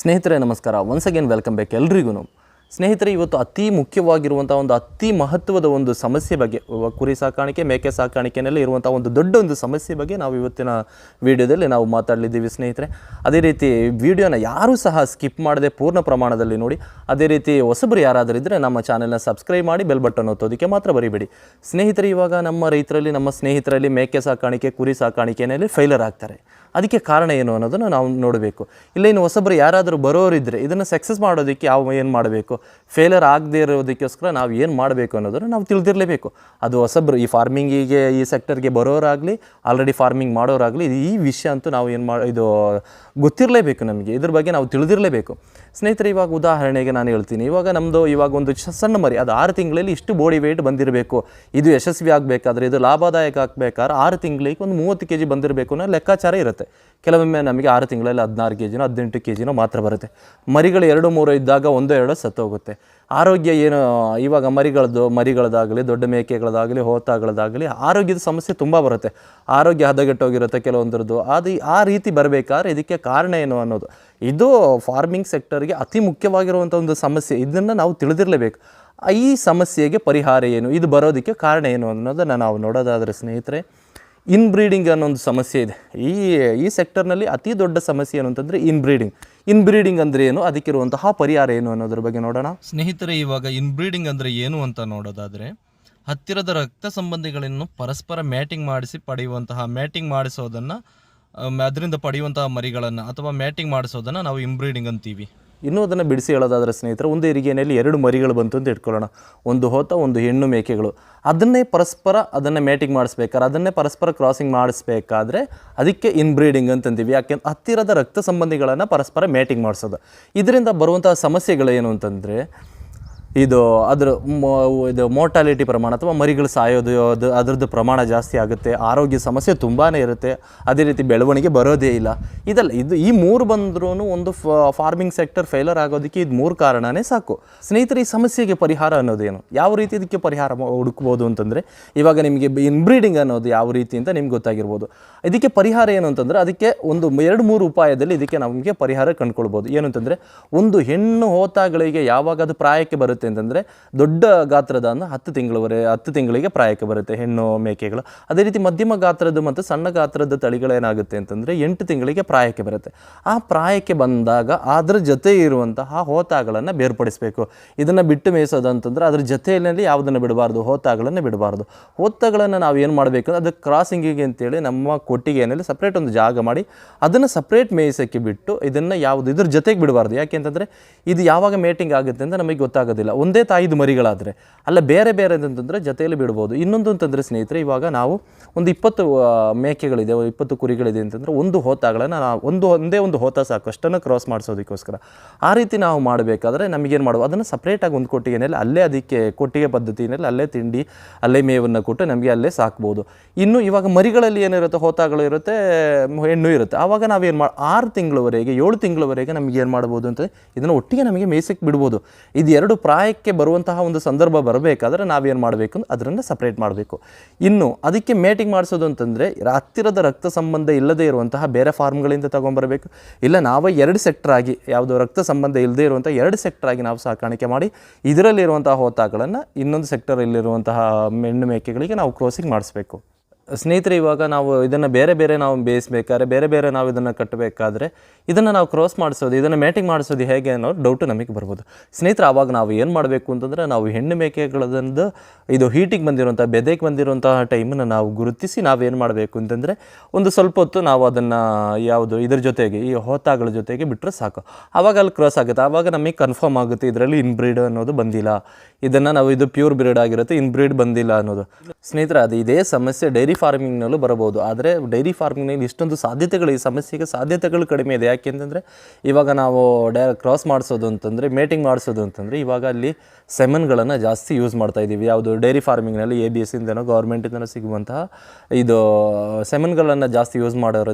ಸ್ನೇಹಿತರೆ ನಮಸ್ಕಾರ. Once again welcome back ಎಲ್ರಿಗೂ ಸ್ನೇಹಿತರೆ, ಇವತ್ತು ಅತಿ ಮುಖ್ಯವಾಗಿರುವಂಥ ಒಂದು ಅತಿ ಮಹತ್ವದ ಒಂದು ಸಮಸ್ಯೆ ಬಗ್ಗೆ ಕುರಿ ಸಾಕಾಣಿಕೆ, ಮೇಕೆ ಸಾಕಾಣಿಕೆಯಲ್ಲಿ ಇರುವಂಥ ಒಂದು ದೊಡ್ಡ ಒಂದು ಸಮಸ್ಯೆ ಬಗ್ಗೆ ನಾವು ಇವತ್ತಿನ ವಿಡಿಯೋದಲ್ಲಿ ನಾವು ಮಾತಾಡಲಿದ್ದೀವಿ ಸ್ನೇಹಿತರೆ. ಅದೇ ರೀತಿ ವಿಡಿಯೋನ ಯಾರೂ ಸಹ ಸ್ಕಿಪ್ ಮಾಡದೆ ಪೂರ್ಣ ಪ್ರಮಾಣದಲ್ಲಿ ನೋಡಿ. ಅದೇ ರೀತಿ ಹೊಸಬರು ಯಾರಾದರೂ ಇದ್ದರೆ ನಮ್ಮ ಚಾನೆಲ್ನ ಸಬ್ಸ್ಕ್ರೈಬ್ ಮಾಡಿ ಬೆಲ್ ಬಟನ್ ಒತ್ತೋದಕ್ಕೆ ಮಾತ್ರ ಬರಿಬೇಡಿ. ಸ್ನೇಹಿತರೆ, ಇವಾಗ ನಮ್ಮ ರೈತರಲ್ಲಿ, ನಮ್ಮ ಸ್ನೇಹಿತರಲ್ಲಿ ಮೇಕೆ ಸಾಕಾಣಿಕೆ, ಕುರಿ ಸಾಕಾಣಿಕೆಯಲ್ಲಿ ಫೈಲರ್ ಆಗ್ತಾರೆ. ಅದಕ್ಕೆ ಕಾರಣ ಏನು ಅನ್ನೋದನ್ನು ನಾವು ನೋಡಬೇಕು. ಇಲ್ಲ ಇನ್ನು ಹೊಸಬರು ಯಾರಾದರೂ ಬರೋರಿದ್ದರೆ ಇದನ್ನು ಸಕ್ಸಸ್ ಮಾಡೋದಕ್ಕೆ ಯಾವ ಏನು ಮಾಡಬೇಕು? ಫೇಲರ್ ಆಗದೇ ಇರೋದಕ್ಕೋಸ್ಕರ ನಾವು ಏನು ಮಾಡಬೇಕು ಅನ್ನೋದನ್ನು ನಾವು ತಿಳಿದಿರಲೇಬೇಕು. ಅದು ಹೊಸಬ್ರು, ಈ ಫಾರ್ಮಿಂಗಿಗೆ ಈ ಸೆಕ್ಟರ್ಗೆ ಬರೋರಾಗಲಿ ಆಲ್ರೆಡಿ ಫಾರ್ಮಿಂಗ್ ಮಾಡೋರಾಗಲಿ, ಈ ವಿಷಯ ಅಂತೂ ನಾವು ಏನು ಮಾಡಿ ಇದು ಗೊತ್ತಿರಲೇಬೇಕು ನಮಗೆ. ಇದ್ರ ಬಗ್ಗೆ ನಾವು ತಿಳಿದಿರಲೇಬೇಕು. ಸ್ನೇಹಿತರೆ, ಇವಾಗ ಉದಾಹರಣೆಗೆ ನಾನು ಹೇಳ್ತೀನಿ. ಇವಾಗ ನಮ್ಮದು ಇವಾಗ ಒಂದು ಸಣ್ಣ ಮರಿ, ಅದು ಆರು ತಿಂಗಳಲ್ಲಿ ಇಷ್ಟು ಬಾಡಿ ವೆಯ್ಟ್ ಬಂದಿರಬೇಕು. ಇದು ಯಶಸ್ವಿ ಆಗಬೇಕಾದ್ರೆ, ಇದು ಲಾಭದಾಯಕ ಆಗಬೇಕಾದ್ರೆ ಆರು ತಿಂಗಳಿಗೆ ಒಂದು ಮೂವತ್ತು ಕೆ ಜಿ ಬಂದಿರಬೇಕು ಅನ್ನೋ ಲೆಕ್ಕಾಚಾರ ಇರುತ್ತೆ. ಕೆಲವೊಮ್ಮೆ ನಮಗೆ ಆರು ತಿಂಗಳಲ್ಲಿ ಹದಿನಾರು ಕೆ ಜಿನೋ ಹದಿನೆಂಟು ಕೆ ಜಿನೋ ಮಾತ್ರ ಬರುತ್ತೆ. ಮರಿಗಳು ಎರಡು ಮೂರು ಇದ್ದಾಗ ಒಂದೋ, ಎರಡೋ ಸತ್ತೋಗುತ್ತೆ. ಆರೋಗ್ಯ ಏನು, ಇವಾಗ ಮರಿಗಳದ್ದು, ಮರಿಗಳದ್ದಾಗಲಿ, ದೊಡ್ಡ ಮೇಕೆಗಳದಾಗಲಿ ಹೋತಾಗಳದಾಗಲಿ ಆರೋಗ್ಯದ ಸಮಸ್ಯೆ ತುಂಬ ಬರುತ್ತೆ. ಆರೋಗ್ಯ ಹದಗೆಟ್ಟೋಗಿರುತ್ತೆ ಕೆಲವೊಂದರದ್ದು. ಅದು ಆ ರೀತಿ ಬರಬೇಕಾದ್ರೆ ಇದಕ್ಕೆ ಕಾರಣ ಏನು ಅನ್ನೋದು. ಇದು ಫಾರ್ಮಿಂಗ್ ಸೆಕ್ಟರ್ಗೆ ಅತಿ ಮುಖ್ಯವಾಗಿರುವಂಥ ಒಂದು ಸಮಸ್ಯೆ. ಇದನ್ನು ನಾವು ತಿಳಿದಿರಲೇಬೇಕು. ಈ ಸಮಸ್ಯೆಗೆ ಪರಿಹಾರ ಏನು? ಇದು ಬರೋದಕ್ಕೆ ಕಾರಣ ಏನು ಅನ್ನೋದನ್ನು ನಾವು ನೋಡೋದಾದರೆ ಸ್ನೇಹಿತರೆ ಇನ್ಬ್ರೀಡಿಂಗ್ ಅನ್ನೋ ಒಂದು ಸಮಸ್ಯೆ ಇದೆ. ಈ ಈ ಸೆಕ್ಟರ್ನಲ್ಲಿ ಅತಿ ದೊಡ್ಡ ಸಮಸ್ಯೆ ಏನು ಅಂತಂದರೆ ಇನ್ಬ್ರೀಡಿಂಗ್ ಇನ್ಬ್ರೀಡಿಂಗ್ ಅಂದರೆ ಏನು? ಅದಕ್ಕಿರುವಂತಹ ಪರಿಹಾರ ಏನು ಅನ್ನೋದ್ರ ಬಗ್ಗೆ ನೋಡೋಣ. ಸ್ನೇಹಿತರೆ, ಇವಾಗ ಇನ್ಬ್ರೀಡಿಂಗ್ ಅಂದರೆ ಏನು ಅಂತ ನೋಡೋದಾದರೆ, ಹತ್ತಿರದ ರಕ್ತ ಸಂಬಂಧಿಗಳನ್ನು ಪರಸ್ಪರ ಮ್ಯಾಟಿಂಗ್ ಮಾಡಿಸಿ ಪಡೆಯುವಂತಹ ಮ್ಯಾಟಿಂಗ್ ಮಾಡಿಸೋದನ್ನು ಅದರಿಂದ ಪಡೆಯುವಂತಹ ಮರಿಗಳನ್ನು ಅಥವಾ ಮ್ಯಾಟಿಂಗ್ ಮಾಡಿಸೋದನ್ನು ನಾವು ಇನ್ಬ್ರೀಡಿಂಗ್ ಅಂತೀವಿ. ಇನ್ನೂ ಅದನ್ನು ಬಿಡಿಸಿ ಹೇಳೋದಾದರೆ ಸ್ನೇಹಿತರೆ, ಒಂದು ಹೆರಿಗೆಯಲ್ಲಿ ಎರಡು ಮರಿಗಳು ಬಂತು ಅಂತ ಇಟ್ಕೊಳ್ಳೋಣ. ಒಂದು ಹೋತ, ಒಂದು ಹೆಣ್ಣು ಮೇಕೆಗಳು. ಅದನ್ನೇ ಪರಸ್ಪರ ಅದನ್ನು ಮ್ಯಾಟಿಂಗ್ ಮಾಡಿಸ್ಬೇಕಾದ್ರೆ, ಅದನ್ನೇ ಪರಸ್ಪರ ಕ್ರಾಸಿಂಗ್ ಮಾಡಿಸ್ಬೇಕಾದ್ರೆ ಅದಕ್ಕೆ ಇನ್ಬ್ರೀಡಿಂಗ್ ಅಂತಂತೀವಿ. ಯಾಕೆ ಹತ್ತಿರದ ರಕ್ತ ಸಂಬಂಧಿಗಳನ್ನು ಪರಸ್ಪರ ಮೇಟಿಂಗ್ ಮಾಡಿಸೋದು. ಇದರಿಂದ ಬರುವಂತಹ ಸಮಸ್ಯೆಗಳೇನು ಅಂತಂದರೆ ಇದು ಅದರ ಇದು ಮೋರ್ಟಾಲಿಟಿ ಪ್ರಮಾಣ ಅಥವಾ ಮರಿಗಳು ಸಾಯೋದು, ಅದು ಅದರದ್ದು ಪ್ರಮಾಣ ಜಾಸ್ತಿ ಆಗುತ್ತೆ, ಆರೋಗ್ಯ ಸಮಸ್ಯೆ ತುಂಬಾ ಇರುತ್ತೆ, ಅದೇ ರೀತಿ ಬೆಳವಣಿಗೆ ಬರೋದೇ ಇಲ್ಲ. ಇದಲ್ಲ, ಇದು ಈ ಮೂರು ಬಂದ್ರೂ ಒಂದು ಫಾರ್ಮಿಂಗ್ ಸೆಕ್ಟರ್ ಫೇಲರ್ ಆಗೋದಕ್ಕೆ ಇದು ಮೂರು ಕಾರಣನೇ ಸಾಕು. ಸ್ನೇಹಿತರೆ, ಈ ಸಮಸ್ಯೆಗೆ ಪರಿಹಾರ ಅನ್ನೋದೇನು? ಯಾವ ರೀತಿ ಇದಕ್ಕೆ ಪರಿಹಾರ ಹುಡುಕ್ಬೋದು ಅಂತಂದರೆ, ಇವಾಗ ನಿಮಗೆ ಇನ್ಬ್ರೀಡಿಂಗ್ ಅನ್ನೋದು ಯಾವ ರೀತಿ ಅಂತ ನಿಮ್ಗೆ ಗೊತ್ತಾಗಿರ್ಬೋದು. ಇದಕ್ಕೆ ಪರಿಹಾರ ಏನು ಅಂತಂದರೆ, ಅದಕ್ಕೆ ಒಂದು ಎರಡು ಮೂರು ಉಪಾಯದಲ್ಲಿ ಇದಕ್ಕೆ ನಮಗೆ ಪರಿಹಾರ ಕಂಡುಕೊಳ್ಬೋದು. ಏನು ಅಂತಂದರೆ ಒಂದು ಹೆಣ್ಣು ಹೋತಾಗಳಿಗೆ ಯಾವಾಗ ಅದು ಪ್ರಾಯಕ್ಕೆ ಬರುತ್ತೆ? ಅಂತಂದರೆ ದೊಡ್ಡ ಗಾತ್ರದ ಅಂದ್ರೆ ಹತ್ತು ತಿಂಗಳವರೆ, ಹತ್ತು ತಿಂಗಳಿಗೆ ಪ್ರಾಯಕ್ಕೆ ಬರುತ್ತೆ ಹೆಣ್ಣು ಮೇಕೆಗಳು. ಅದೇ ರೀತಿ ಮಧ್ಯಮ ಗಾತ್ರದ ಮತ್ತು ಸಣ್ಣ ಗಾತ್ರದ ತಳಿಗಳೇನಾಗುತ್ತೆ ಅಂತಂದರೆ ಎಂಟು ತಿಂಗಳಿಗೆ ಪ್ರಾಯಕ್ಕೆ ಬರುತ್ತೆ. ಆ ಪ್ರಾಯಕ್ಕೆ ಬಂದಾಗ ಅದರ ಜೊತೆ ಇರುವಂತಹ ಹೋತಾಗಳನ್ನು ಬೇರ್ಪಡಿಸಬೇಕು. ಇದನ್ನು ಬಿಟ್ಟು ಮೇಯಿಸೋದು ಅಂತಂದರೆ ಅದರ ಜೊತೆಯಲ್ಲಿ ಯಾವುದನ್ನು ಬಿಡಬಾರ್ದು, ಹೋತಾಗಳನ್ನು ಬಿಡಬಾರ್ದು. ಹೋತಗಳನ್ನು ನಾವು ಏನು ಮಾಡಬೇಕು ಅದು ಕ್ರಾಸಿಂಗಿಗೆ ಅಂತೇಳಿ ನಮ್ಮ ಕೊಟ್ಟಿಗೆಯಲ್ಲಿ ಸಪ್ರೇಟ್ ಒಂದು ಜಾಗ ಮಾಡಿ ಅದನ್ನು ಸಪ್ರೇಟ್ ಮೇಯಿಸೋಕ್ಕೆ ಬಿಟ್ಟು ಇದನ್ನು ಯಾವುದು ಇದ್ರ ಜೊತೆಗೆ ಬಿಡಬಾರ್ದು. ಯಾಕೆ ಅಂತಂದರೆ ಇದು ಯಾವಾಗ ಮೇಟಿಂಗ್ ಆಗುತ್ತೆ ಅಂತ ನಮಗೆ ಗೊತ್ತಾಗೋದಿಲ್ಲ. ಒಂದೇ ತಾಯಿದು ಮರಿಗಳಾದರೆ, ಅಲ್ಲ ಬೇರೆ ಬೇರೆ ಅಂತಂದರೆ ಜೊತೆಯಲ್ಲಿ ಬಿಡ್ಬೋದು. ಇನ್ನೊಂದು ಅಂತಂದರೆ ಸ್ನೇಹಿತರೆ, ಇವಾಗ ನಾವು ಒಂದು ಇಪ್ಪತ್ತು ಮೇಕೆಗಳಿದೆ ಇಪ್ಪತ್ತು ಕುರಿಗಳಿದೆ ಅಂತಂದರೆ ಒಂದು ಹೋತಾಗಳನ್ನು ನಾವು ಒಂದು, ಒಂದೇ ಒಂದು ಹೋತ ಸಾಕು, ಅಷ್ಟನ್ನು ಕ್ರಾಸ್ ಮಾಡಿಸೋದಕ್ಕೋಸ್ಕರ. ಆ ರೀತಿ ನಾವು ಮಾಡಬೇಕಾದ್ರೆ ನಮಗೇನು ಮಾಡುವ ಅದನ್ನು ಸಪ್ರೇಟಾಗಿ ಒಂದು ಕೊಟ್ಟಿಗೆನಲ್ಲಿ ಅಲ್ಲೇ ಅದಕ್ಕೆ ಕೊಟ್ಟಿಗೆ ಪದ್ಧತಿಯಲ್ಲಿ ಅಲ್ಲೇ ತಿಂಡಿ, ಅಲ್ಲೇ ಮೇವನ್ನು ಕೊಟ್ಟು ನಮಗೆ ಅಲ್ಲೇ ಸಾಕ್ಬೋದು. ಇನ್ನು ಇವಾಗ ಮರಿಗಳಲ್ಲಿ ಏನಿರುತ್ತೆ, ಹೋತಾಗಳು ಇರುತ್ತೆ, ಹೆಣ್ಣು ಇರುತ್ತೆ, ಆವಾಗ ನಾವೇನು ಮಾಡಿ ಆರು ತಿಂಗಳವರೆಗೆ, ಏಳು ತಿಂಗಳವರೆಗೆ ನಮಗೆ ಏನು ಮಾಡ್ಬೋದು ಅಂತ ಇದನ್ನು ಒಟ್ಟಿಗೆ ನಮಗೆ ಮೇಯ್ಸಕ್ಕೆ ಬಿಡ್ಬೋದು. ಇದು ಎರಡು ಪ್ರಾಯಕ್ಕೆ ಬರುವಂತಹ ಒಂದು ಸಂದರ್ಭ ಬರಬೇಕಾದ್ರೆ ನಾವೇನು ಮಾಡಬೇಕು ಅದನ್ನು ಸಪ್ರೇಟ್ ಮಾಡಬೇಕು. ಇನ್ನು ಅದಕ್ಕೆ ಮೇಟಿಂಗ್ ಮಾಡಿಸೋದು ಅಂತಂದರೆ ಹತ್ತಿರದ ರಕ್ತ ಸಂಬಂಧ ಇಲ್ಲದೇ ಇರುವಂತಹ ಬೇರೆ ಫಾರ್ಮ್ಗಳಿಂದ ತೊಗೊಂಬರಬೇಕು ಇಲ್ಲ ನಾವೇ ಎರಡು ಸೆಕ್ಟರ್ ಆಗಿ ಯಾವುದೋ ರಕ್ತ ಸಂಬಂಧ ಇಲ್ಲದೇ ಇರುವಂಥ ಎರಡು ಸೆಕ್ಟರ್ ಆಗಿ ನಾವು ಸಾಕಾಣಿಕೆ ಮಾಡಿ ಇದರಲ್ಲಿರುವಂತಹ ಹೋತಾಗಳನ್ನು ಇನ್ನೊಂದು ಸೆಕ್ಟರಲ್ಲಿರುವಂತಹ ಹೆಣ್ಣು ಮೇಕೆಗಳಿಗೆ ನಾವು ಕ್ರೋಸಿಂಗ್ ಮಾಡಿಸ್ಬೇಕು. ಸ್ನೇಹಿತರೆ, ಇವಾಗ ನಾವು ಇದನ್ನು ಬೇರೆ ಬೇರೆ ನಾವು ಬೇಯಿಸ್ಬೇಕಾದ್ರೆ, ಬೇರೆ ಬೇರೆ ನಾವು ಇದನ್ನು ಕಟ್ಟಬೇಕಾದ್ರೆ ಇದನ್ನು ನಾವು ಕ್ರಾಸ್ ಮಾಡಿಸೋದು, ಇದನ್ನು ಮ್ಯಾಟಿಂಗ್ ಮಾಡಿಸೋದು ಹೇಗೆ ಅನ್ನೋ ಡೌಟು ನಮಗೆ ಬರ್ಬೋದು. ಸ್ನೇಹಿತರೆ, ಆವಾಗ ನಾವು ಏನು ಮಾಡಬೇಕು ಅಂತಂದರೆ, ನಾವು ಹೆಣ್ಣು ಮೇಕೆಗಳದಂದು ಇದು ಹೀಟಿಗೆ ಬಂದಿರುವಂಥ ಬೆದೆಗೆ ಬಂದಿರುವಂತಹ ಟೈಮನ್ನು ನಾವು ಗುರುತಿಸಿ ನಾವೇನು ಮಾಡಬೇಕು ಅಂತಂದರೆ, ಒಂದು ಸ್ವಲ್ಪ ಹೊತ್ತು ನಾವು ಅದನ್ನು ಯಾವುದು ಇದ್ರ ಜೊತೆಗೆ, ಈ ಹೋತಾಗಳ ಜೊತೆಗೆ ಬಿಟ್ಟರೆ ಸಾಕು. ಆವಾಗ ಅಲ್ಲಿ ಕ್ರಾಸ್ ಆಗುತ್ತೆ. ಆವಾಗ ನಮಗೆ ಕನ್ಫರ್ಮ್ ಆಗುತ್ತೆ, ಇದರಲ್ಲಿ ಇನ್ಬ್ರೀಡ್ ಅನ್ನೋದು ಬಂದಿಲ್ಲ. ಇದನ್ನು ನಾವು ಇದು ಪ್ಯೂರ್ ಬ್ರೀಡ್ ಆಗಿರುತ್ತೆ ಇನ್ಬ್ರೀಡ್ ಬಂದಿಲ್ಲ ಅನ್ನೋದು. ಸ್ನೇಹಿತರೆ, ಅದು ಇದೇ ಸಮಸ್ಯೆ ಡೈರಿ ಫಾರ್ಮಿಂಗ್ನಲ್ಲೂ ಬರಬಹುದು. ಆದರೆ ಡೈರಿ ಫಾರ್ಮಿಂಗ್ನಲ್ಲಿ ಇಷ್ಟೊಂದು ಸಾಧ್ಯತೆಗಳು, ಈ ಸಮಸ್ಯೆಗೆ ಸಾಧ್ಯತೆಗಳು ಕಡಿಮೆ ಇದೆ. ಯಾಕೆಂತಂದರೆ ಇವಾಗ ನಾವು ಡೈ ಕ್ರಾಸ್ ಮಾಡಿಸೋದು ಅಂತಂದರೆ, ಮೇಟಿಂಗ್ ಮಾಡಿಸೋದು ಅಂತಂದರೆ, ಇವಾಗ ಅಲ್ಲಿ ಸೆಮನ್ಗಳನ್ನು ಜಾಸ್ತಿ ಯೂಸ್ ಮಾಡ್ತಾ ಇದ್ದೀವಿ. ಯಾವುದು ಡೈರಿ ಫಾರ್ಮಿಂಗ್ನಲ್ಲಿ ಎ ಬಿ ಎಸ್ ಇಂದನೋ ಗೌರ್ಮೆಂಟಿಂದನೋ ಸಿಗುವಂತಹ ಇದು ಸೆಮನ್ಗಳನ್ನು ಜಾಸ್ತಿ ಯೂಸ್ ಮಾಡೋರ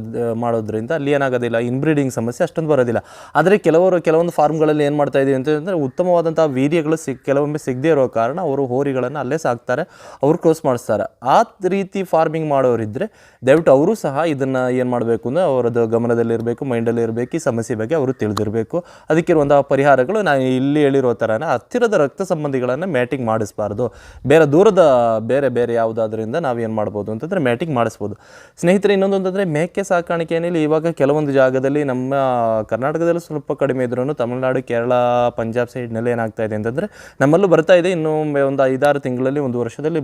ಮಾಡೋದ್ರಿಂದ ಅಲ್ಲಿ ಏನಾಗೋದಿಲ್ಲ. ಇನ್ಬ್ರೀಡಿಂಗ್ ಸಮಸ್ಯೆ ಅಷ್ಟೊಂದು ಬರೋದಿಲ್ಲ. ಆದರೆ ಕೆಲವರು, ಕೆಲವೊಂದು ಫಾರ್ಮ್ಗಳಲ್ಲಿ ಏನು ಮಾಡ್ತಾ ಇದ್ದೀವಿ ಅಂತಂದರೆ ಉತ್ತಮವಾದಂಥ ವೀರ್ಯಗಳು ಸಿಗ್, ಕೆಲವೊಮ್ಮೆ ಸಿಗದೇ ಇರೋ ಕಾರಣ ಅವರು ಹೋರಿಗಳನ್ನು ಅಲ್ಲೇ ಸಾಕ್ತಾರೆ, ಅವರು ಕ್ರೋಸ್ ಮಾಡಿಸ್ತಾರೆ. ಆ ರೀತಿ ಫಾರ್ಮಿಂಗ್ ಮಾಡೋರಿದ್ದರೆ ದಯವಿಟ್ಟು ಅವರು ಸಹ ಇದನ್ನು ಏನು ಮಾಡಬೇಕು ಅಂದರೆ ಅವರದ್ದು ಗಮನದಲ್ಲಿರಬೇಕು ಮೈಂಡಲ್ಲಿ ಇರಬೇಕು, ಈ ಸಮಸ್ಯೆ ಬಗ್ಗೆ ಅವರು ತಿಳಿದಿರಬೇಕು. ಅದಕ್ಕಿರುವಂತಹ ಪರಿಹಾರಗಳು ನಾನು ಇಲ್ಲಿ ಹೇಳಿರೋ ಥರನೇ ಹತ್ತಿರದ ರಕ್ತ ಸಂಬಂಧಿಗಳನ್ನು ಮ್ಯಾಟಿಂಗ್ ಮಾಡಿಸಬಾರ್ದು. ಬೇರೆ ದೂರದ ಬೇರೆ ಬೇರೆ ಯಾವುದಾದ್ರಿಂದ ನಾವೇನು ಮಾಡ್ಬೋದು ಅಂತಂದರೆ ಮ್ಯಾಟಿಂಗ್ ಮಾಡಿಸ್ಬೋದು. ಸ್ನೇಹಿತರೆ, ಇನ್ನೊಂದು ಅಂತಂದರೆ ಮೇಕೆ ಸಾಕಾಣಿಕೆಯಲ್ಲಿ ಇವಾಗ ಕೆಲವೊಂದು ಜಾಗದಲ್ಲಿ ನಮ್ಮ ಕರ್ನಾಟಕದಲ್ಲಿ ಸ್ವಲ್ಪ ಕಡಿಮೆ ಇದ್ರೂ ತಮಿಳುನಾಡು, ಕೇರಳ, ಪಂಜಾಬ್ ಸೈಡ್ನಲ್ಲಿ ಏನಾಗ್ತಾ ಇದೆ ಅಂತಂದರೆ ನಮ್ಮಲ್ಲೂ ಬರ್ತಾ ಇದೆ. ಇನ್ನೂ ಒಂದು ಐದಾರು ತಿಂಗಳಲ್ಲಿ, ಒಂದು ವರ್ಷದಲ್ಲಿ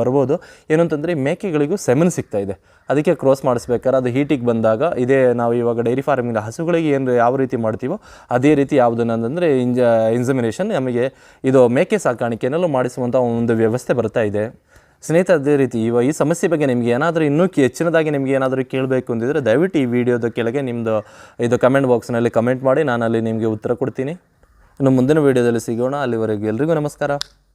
ಬರ್ಬೋದು. ಏನು ಅಂತಂದರೆ ಮೇಕೆಗಳಿಗೂ ಸೆಮನ್ ಸಿಗ್ತಾ ಇದೆ. ಅದಕ್ಕೆ ಕ್ರಾಸ್ ಮಾಡಿಸ್ಬೇಕಾದ್ರೆ ಅದು ಹೀಟಿಗೆ ಬಂದಾಗ ಇದೇ ನಾವು ಇವಾಗ ಡೈರಿ ಫಾರ್ಮಿಂಗ್ ಹಸುಗಳಿಗೆ ಏನು ಯಾವ ರೀತಿ ಮಾಡ್ತೀವೋ ಅದೇ ರೀತಿ ಯಾವುದನ್ನು ಅಂತಂದರೆ ಇಂಜ ಇನ್ಸಮಿನೇಷನ್ ನಮಗೆ ಇದು ಮೇಕೆ ಸಾಕಾಣಿಕೆನಲ್ಲೂ ಮಾಡಿಸುವಂಥ ಒಂದು ವ್ಯವಸ್ಥೆ ಬರ್ತಾ ಇದೆ. ಸ್ನೇಹಿತ ಅದೇ ರೀತಿ ಇವಾಗ ಈ ಸಮಸ್ಯೆ ಬಗ್ಗೆ ನಿಮಗೆ ಏನಾದರೂ ಇನ್ನೂ ಹೆಚ್ಚಿನದಾಗಿ ನಿಮಗೆ ಏನಾದರೂ ಕೇಳಬೇಕು ಅಂದಿದ್ರೆ ದಯವಿಟ್ಟು ಈ ವಿಡಿಯೋದ ಕೆಳಗೆ ನಿಮ್ಮದು ಇದು ಕಮೆಂಟ್ ಬಾಕ್ಸ್ನಲ್ಲಿ ಕಮೆಂಟ್ ಮಾಡಿ ನಾನು ಅಲ್ಲಿ ನಿಮಗೆ ಉತ್ತರ ಕೊಡ್ತೀನಿ. ಇನ್ನು ಮುಂದಿನ ವೀಡಿಯೋದಲ್ಲಿ ಸಿಗೋಣ. ಅಲ್ಲಿವರೆಗೂ ಎಲ್ರಿಗೂ ನಮಸ್ಕಾರ.